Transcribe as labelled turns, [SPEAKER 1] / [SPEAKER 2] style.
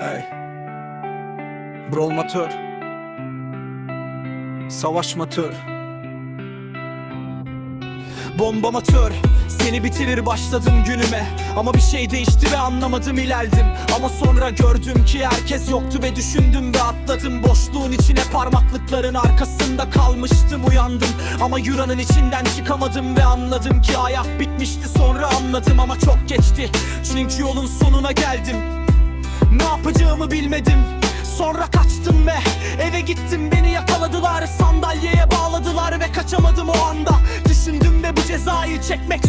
[SPEAKER 1] Hey. Brolmatör. Savaşmatör. Bombamatör. Seni bitirir başladım günüme. Ama bir şey değişti ve anlamadım ilerledim Ama sonra gördüm ki herkes yoktu ve düşündüm ve atladım. Boşluğun içine parmaklıkların arkasında kalmıştım uyandım. Ama yuranın içinden çıkamadım ve anladım ki hayat bitmişti sonra anladım. Ama çok geçti. Çünkü yolun sonuna geldim ne yapacağımı bilmedim. Sonra kaçtım ve eve gittim. Beni yakaladılar Sandalyeye bağladılar ve kaçamadım o anda. Düşündüm ve bu cezayı çekmek